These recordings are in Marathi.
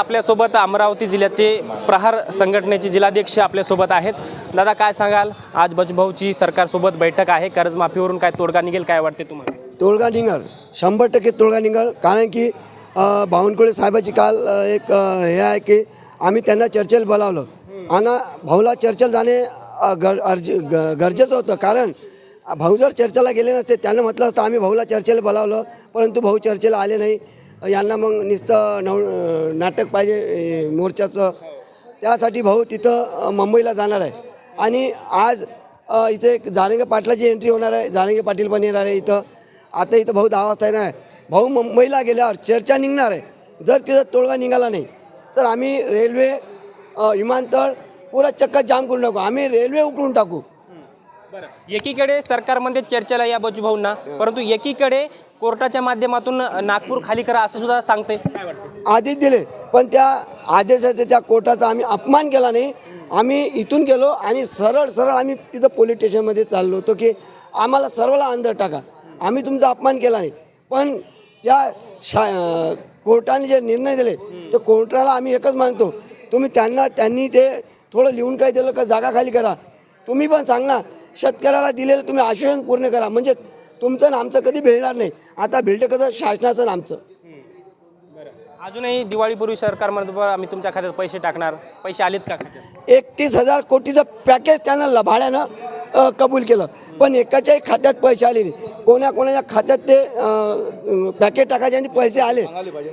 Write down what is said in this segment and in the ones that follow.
आपल्यासोबत अमरावती जिल्ह्याचे प्रहार संघटनेचे जिल्हाध्यक्ष आपल्यासोबत आहेत. दादा काय सांगाल? आज बजभाऊची सरकारसोबत बैठक आहे. कर्जमाफीवरून काय तोडगा निघेल काय वाटते तुम्हाला? तोडगा निघाल. शंभर टक्के तोडगा निघाल. कारण की बावनकुळे साहेबाची काल एक हे आहे की आम्ही त्यांना चर्चेला बोलावलं. आणि भाऊला चर्चेला जाणे गर अर्ज ग- गरजेचं होतं. कारण भाऊ जर चर्चेला गेले नसते त्यानं म्हटलं असतं आम्ही भाऊला चर्चेला बोलावलं परंतु भाऊ चर्चेला आले नाही. यांना मग नुसतं नव नाटक पाहिजे मोर्चाचं. त्यासाठी भाऊ तिथं मुंबईला जाणार आहे. आणि आज इथे एक जारंगे पाटलाची एंट्री होणार आहे. जारंगे पाटील पण येणार आहे इथं. आता इथं भाऊ दहा वाजता येणार आहे. भाऊ मुंबईला गेल्यावर चर्चा निघणार आहे. जर तिथं तोडगा निघाला नाही तर आम्ही रेल्वे विमानतळ पुरा चक्का जाम करून टाकू आम्ही रेल्वे उकळून टाकू. एकीकडे सरकारमध्ये चर्चेला या बजूभाऊंना परंतु एकीकडे कोर्टाच्या माध्यमातून नागपूर खाली करा असं सुद्धा सांगते काय वाटतं आदेश दिले पण त्या आदेशाचा त्या कोर्टाचा आम्ही अपमान केला नाही. आम्ही इथून गेलो आणि सरळ सरळ आम्ही तिथं पोलीस स्टेशनमध्ये चाललो होतो की आम्हाला सर्वाला अंदर टाका. आम्ही तुमचा अपमान केला नाही. पण त्या शा कोर्टाने जे निर्णय दिले तर कोर्टाला आम्ही एकच मागतो तुम्ही त्यांना त्यांनी ते थोडं लिहून काय दिलं का जागा खाली करा. तुम्ही पण सांग ना शेतकऱ्याला दिलेलं तुम्ही आश्वासन पूर्ण करा. म्हणजे तुमचं आणि आमचं कधी भेटणार नाही. आता भेटतं कसं? शासनाचं आणि आमचं. अजूनही दिवाळीपूर्वी सरकारमध्ये आम्ही तुमच्या खात्यात पैसे टाकणार. पैसे आलेत का एकतीस हजार कोटीचं पॅकेज त्यानं लभाड्यानं कबूल केलं. पण एकाच्याही खात्यात पैसे आले नाही. कोणा कोणाच्या खात्यात ते अ, पॅकेज टाकायचे आणि पैसे आले.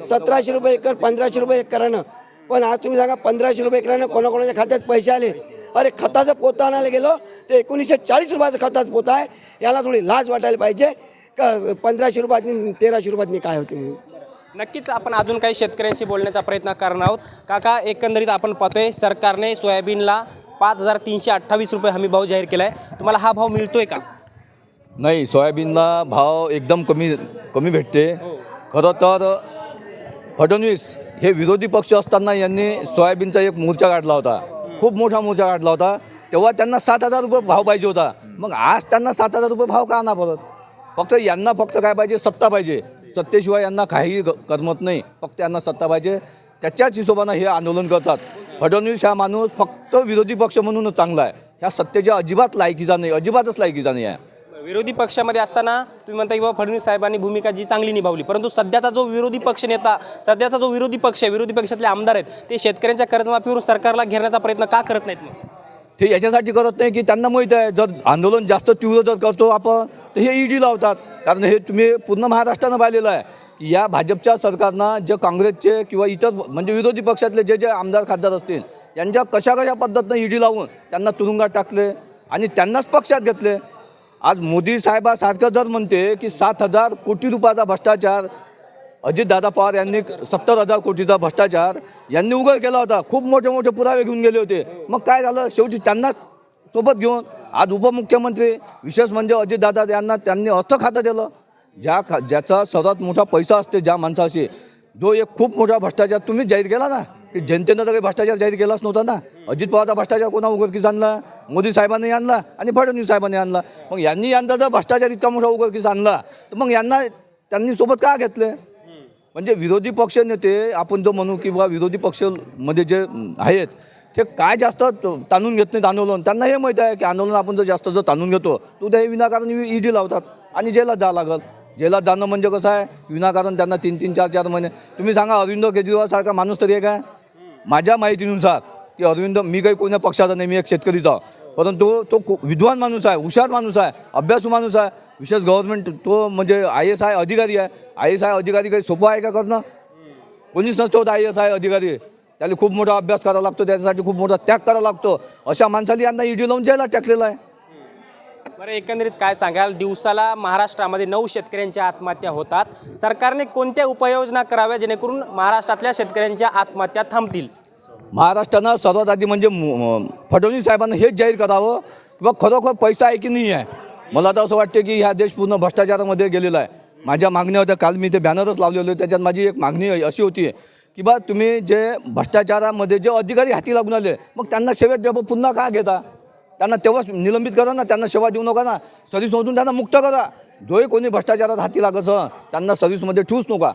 सतराशे रुपये एकर पंधराशे रुपये एकरानं. पण आज तुम्ही सांगा पंधराशे रुपये एकरानं कोणाकोणाच्या खात्यात पैसे आले? अरे खताचं पोतं आणायला गेलो ते एकोणीसशे चाळीस रुपयाचं खताचं पोतं आहे. याला थोडी लाज वाटायला पाहिजे. का पंधराशे रुपयातनी तेराशे रुपयातनी काय होते? म्हणून नक्कीच आपण अजून काही शेतकऱ्यांशी बोलण्याचा प्रयत्न करणार आहोत. काका एकंदरीत आपण पाहतोय सरकारने सोयाबीनला पाच हजार तीनशे अठ्ठावीस रुपये हमी भाव जाहीर केला आहे तुम्हाला हा भाव मिळतोय का? नाही सोयाबीनला भाव एकदम कमी कमी भेटते. खरं तर फडणवीस हे विरोधी पक्ष असताना यांनी सोयाबीनचा एक मोर्चा काढला होता. खूप मोठा मोर्चा काढला होता. तेव्हा त्यांना सात हजार रुपये भाव पाहिजे होता. मग आज त्यांना सात हजार रुपये भाव का ना परत? फक्त यांना फक्त काय पाहिजे? सत्ता पाहिजे. सत्तेशिवाय यांना काहीही ग- करमत नाही. फक्त यांना सत्ता पाहिजे. त्याच्याच हिशोबानं हे आंदोलन करतात. फडणवीस हा माणूस फक्त विरोधी पक्ष म्हणूनच चांगला आहे. ह्या सत्तेच्या अजिबात लायकीचा नाही. अजिबातच लायकीचा नाही आहे. विरोधी पक्षामध्ये असताना तुम्ही म्हणता की बाबा फडणवीस साहेबांनी भूमिका जी चांगली निभावली. परंतु सध्याचा जो विरोधी पक्ष नेता सध्याचा जो विरोधी पक्ष आहे विरोधी पक्षातले आमदार आहेत ते शेतकऱ्यांच्या कर्जमाफीवरून सरकारला घेण्याचा प्रयत्न का करत नाहीत मग? ते याच्यासाठी करत नाही की त्यांना माहीत आहे जर आंदोलन जास्त तीव्र जर करतो आपण तर हे ईडी लावतात. कारण हे तुम्ही पूर्ण महाराष्ट्रानं पाहिलेलं आहे की या भाजपच्या सरकारनं जे काँग्रेसचे किंवा इतर म्हणजे विरोधी पक्षातले जे जे आमदार खासदार असतील यांच्या कशा कशा पद्धतीनं ईडी लावून त्यांना तुरुंगात टाकले आणि त्यांनाच पक्षात घेतले आज मोदी साहेबासारखं जर म्हणते की सात हजार कोटी रुपयाचा भ्रष्टाचार अजितदादा पवार यांनी सत्तर हजार कोटीचा भ्रष्टाचार यांनी उघड केला होता. खूप मोठे मोठे पुरावे घेऊन गेले होते. मग काय झालं? शेवटी त्यांनाच सोबत घेऊन आज उपमुख्यमंत्री विशेष म्हणजे अजितदादा यांना त्यांनी अर्थ खातं दिलं. ज्या खा ज्याचा सर्वात मोठा पैसा असते ज्या माणसाशी जो एक खूप मोठा भ्रष्टाचार तुम्ही जाहीर केला ना की जनतेनं तर काही भ्रष्टाचार जाहीर केलाच नव्हता ना. अजित पवारचा भ्ष्टाचार कोणा उघडकीस आणला? मोदी साहेबांनी आणला आणि फडणवीस साहेबांनी आणला. मग यांनी यांचा जर भ्रष्टाचार इतका मोठा उघडकीस आणला तर मग यांना त्यांनी सोबत का घेतले? म्हणजे विरोधी पक्ष नेते आपण जो म्हणू की बा विरोधी पक्षमध्ये जे आहेत ते काय जास्त ताणून घेत नाहीत आंदोलन. त्यांना हे माहीत आहे की आंदोलन आपण जर जास्त जर ताणून घेतो तर उद्या हे विनाकारण ईडी लावतात आणि जेलात जावं लागल. जेलात जाणं म्हणजे कसं आहे? विनाकारण त्यांना तीन तीन चार चार महिने. तुम्ही सांगा अरविंद केजरीवाल सारखा माणूस तरी आहे काय माझ्या माहितीनुसार की अरविंद मी काही कोणत्या पक्षाचा नाही मी एक शेतकरीचा परंतु तो विद्वान माणूस आहे हुशार माणूस आहे अभ्यासू माणूस आहे. विशेष गव्हर्नमेंट तो म्हणजे आय एस आय अधिकारी आहे. आय एस आय अधिकारी काही सोपं आहे का करणं? कोणीच नसतो होतं आय एस आय अधिकारी. त्याला खूप मोठा अभ्यास करावा लागतो त्याच्यासाठी खूप मोठा त्याग करावा लागतो. अशा माणसाला यांना ईडी लावून जायला टाकलेला आहे. बरं एकंदरीत काय सांगाल? दिवसाला महाराष्ट्रामध्ये नऊ शेतकऱ्यांच्या आत्महत्या होतात. सरकारने कोणत्या उपाययोजना कराव्या जेणेकरून महाराष्ट्रातल्या शेतकऱ्यांच्या आत्महत्या थांबतील? महाराष्ट्रानं सर्वात आधी म्हणजे म- फडणवीस साहेबांना हेच जाहीर करावं बघ खरोखर पैसा आहे की नाही आहे? मला तर असं वाटतं की ह्या देश पूर्ण भ्रष्टाचारामध्ये गेलेला आहे. माझ्या मागण्या होत्या काल मी ते बॅनरच लावलेले होते त्याच्यात माझी एक मागणी अशी होती की बा तुम्ही जे भ्रष्टाचारामध्ये जे अधिकारी हाती लागून आले मग त्यांना सेवेत द्या, पुन्हा का घेता? त्यांना तेव्हाच निलंबित करा ना त्यांना सेवा देऊ नका ना. सर्व्हिसमधून त्यांना मुक्त करा. जोही कोणी भ्रष्टाचारात हाती लागत त्यांना सर्व्हिसमध्ये ठेवूच नका.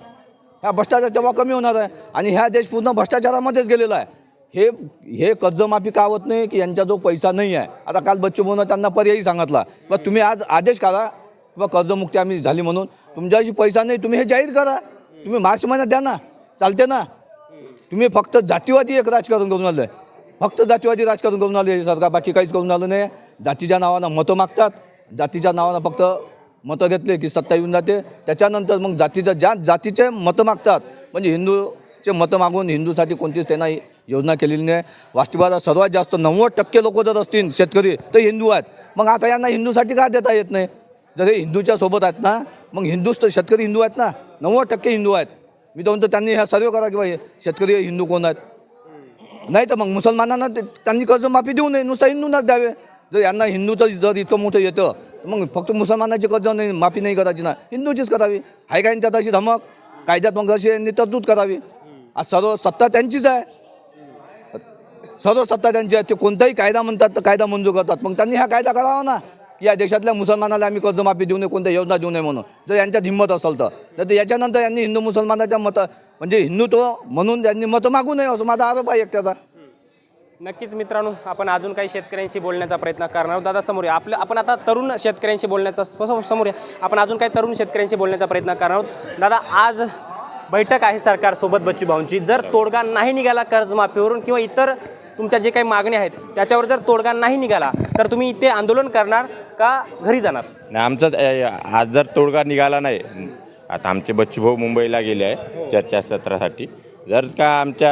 ह्या भ्रष्टाचार तेव्हा कमी होणार आहे. आणि ह्या देश पूर्ण भ्रष्टाचारामध्येच गेलेला आहे. हे हे कर्जमाफी का होत नाही की यांचा जो पैसा नाही आहे. आता काल बच्चू भाऊनं त्यांना पर्यायी सांगितला. बा तुम्ही आज आदेश करा किंवा कर्जमुक्ती आम्ही झाली म्हणून. तुमच्याशी पैसा नाही तुम्ही हे जाहीर करा. तुम्ही मार्च महिन्यात द्या ना. चालते ना. तुम्ही फक्त जातीवादी एक राजकारण करून आलं फक्त जातीवादी राजकारण करून आले सरकार बाकी काहीच करून आलं नाही. जातीच्या नावानं मतं मागतात. जातीच्या नावानं फक्त मतं घेतले की सत्ता येऊन जाते. त्याच्यानंतर मग जातीच्या ज्या जातीचे मतं मागतात म्हणजे हिंदूचे मतं मागून हिंदूसाठी कोणतीच त्यांना योजना केलेली नाही. वास्तवाला सर्वात जास्त नव्वद टक्के लोक जर असतील शेतकरी तर हिंदू आहेत. मग आता यांना हिंदूसाठी का देता येत नाही? जर हे हिंदूच्या सोबत आहेत ना मग हिंदूच तर शेतकरी हिंदू आहेत ना? नव्वद टक्के हिंदू आहेत. मी तर म्हणतो त्यांनी ह्या सर्व करा की बा हे शेतकरी हे हिंदू कोण आहेत? नाही तर मग मुसलमानांना त्यांनी कर्जमाफी देऊ नये. नुसतं हिंदूंनाच द्यावे. जर यांना हिंदूचं जर इतकं मोठं येतं मग फक्त मुसलमानाची कर्ज नाही माफी नाही करायची ना. हिंदूचीच करावी. आहे काय त्यात अशी धमक? कायद्यात मग अशी यांनी तरतूद करावी. आज सर्व सत्ता त्यांचीच आहे. सर्व सत्ता त्यांची आहे. ते कोणताही कायदा म्हणतात तर कायदा मंजूर करतात. मग त्यांनी हा कायदा करावा ना. की या देशातल्या मुसलमानाला आम्ही कर्जमाफी देऊ नये कोणत्या योजना देऊ नये म्हणून. जर यांच्यात हिंमत असेल तर. नाही तर याच्यानंतर यांनी हिंदू मुसलमानाच्या मतं म्हणजे हिंदुत्व म्हणून त्यांनी मतं मागू नये असं माझा आरोप आहे एकट्याचा. नक्कीच मित्रांनो आपण अजून काही शेतकऱ्यांशी बोलण्याचा प्रयत्न करणार दादा समोर या. आपलं आपण आता तरुण शेतकऱ्यांशी बोलण्याचा समोर या. आपण अजून काही तरुण शेतकऱ्यांशी बोलण्याचा प्रयत्न करणार आहोत. दादा आज बैठक आहे सरकारसोबत बच्चू भाऊंची. जर तोडगा नाही निघाला कर्जमाफीवरून किंवा इतर तुमच्या जे काही मागण्या आहेत त्याच्यावर जर तोडगा नाही निघाला तर तुम्ही इथे आंदोलन करणार. का घरी जाणार? नाही आमचा अ, आज जर तोडगा निघाला नाही आता आमचे बच्चूभाऊ मुंबईला गेले आहे चर्चासत्रासाठी जर का आमच्या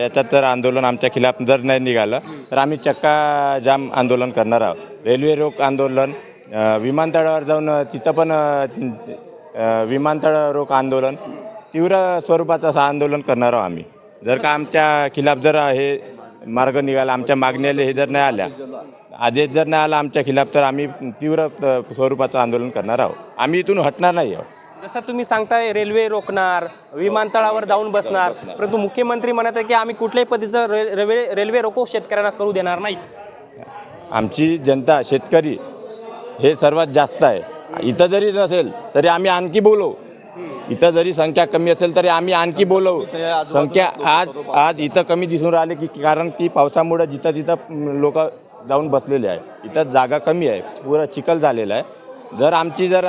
याच्यात जर आंदोलन आमच्या खिलाफ जर नाही निघालं तर आम्ही चक्का जाम आंदोलन करणार आहोत. रेल्वे रोक आंदोलन अ, विमानतळावर जाऊन अ, तिथं पण अ, ति- अ, विमानतळ रोक आंदोलन तीव्र स्वरूपाचं असं आंदोलन करणार आहोत आम्ही. जर का आमच्या खिलाफ जर हे मार्ग निघाला आमच्या मागण्याला हे जर नाही आल्या आदेश जर नाही आला आमच्या खिलाफ तर आम्ही तीव्र स्वरूपाचं आंदोलन करणार आहोत. आम्ही इथून हटणार नाही आहोत. जसं तुम्ही सांगताय रेल्वे रोखणार विमानतळावर जाऊन बसणार परंतु मुख्यमंत्री म्हणत आहे की आम्ही कुठल्याही पद्धतीचं रेल्वे रेल्वे रोको शेतकऱ्यांना करू देणार नाहीत. आमची जनता शेतकरी हे सर्वात जास्त आहे. इथं जरी नसेल तरी आम्ही आणखी बोलवू. इथं जरी संख्या कमी असेल तरी आम्ही आणखी बोलवू. संख्या आज आज इथं कमी दिसून राहिले की कारण की पावसामुळे जिथं तिथं लोक जाऊन बसलेले आहे. इथं जागा कमी आहे. पुरं चिखल झालेलं आहे. जर आमची जर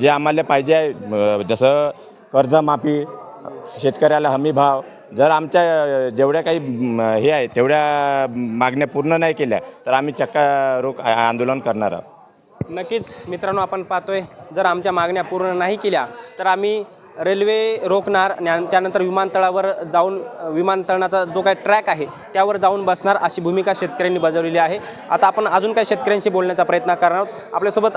जे आम्हाला पाहिजे आहे जसं कर्जमाफी शेतकऱ्याला हमी भाव जर आमच्या जेवढ्या काही हे आहे तेवढ्या मागण्या पूर्ण नाही केल्या तर आम्ही चक्का रोक आंदोलन करणार आहोत. नक्कीच मित्रांनो आपण पाहतोय जर आमच्या मागण्या पूर्ण नाही केल्या तर आम्ही रेल्वे रोखणार त्यानंतर विमानतळावर जाऊन विमानतळाचा जो काही ट्रॅक आहे त्यावर जाऊन बसणार अशी भूमिका शेतकऱ्यांनी बजावलेली आहे. आता आपण अजून काही शेतकऱ्यांशी बोलण्याचा प्रयत्न करणार आहोत. आपल्यासोबत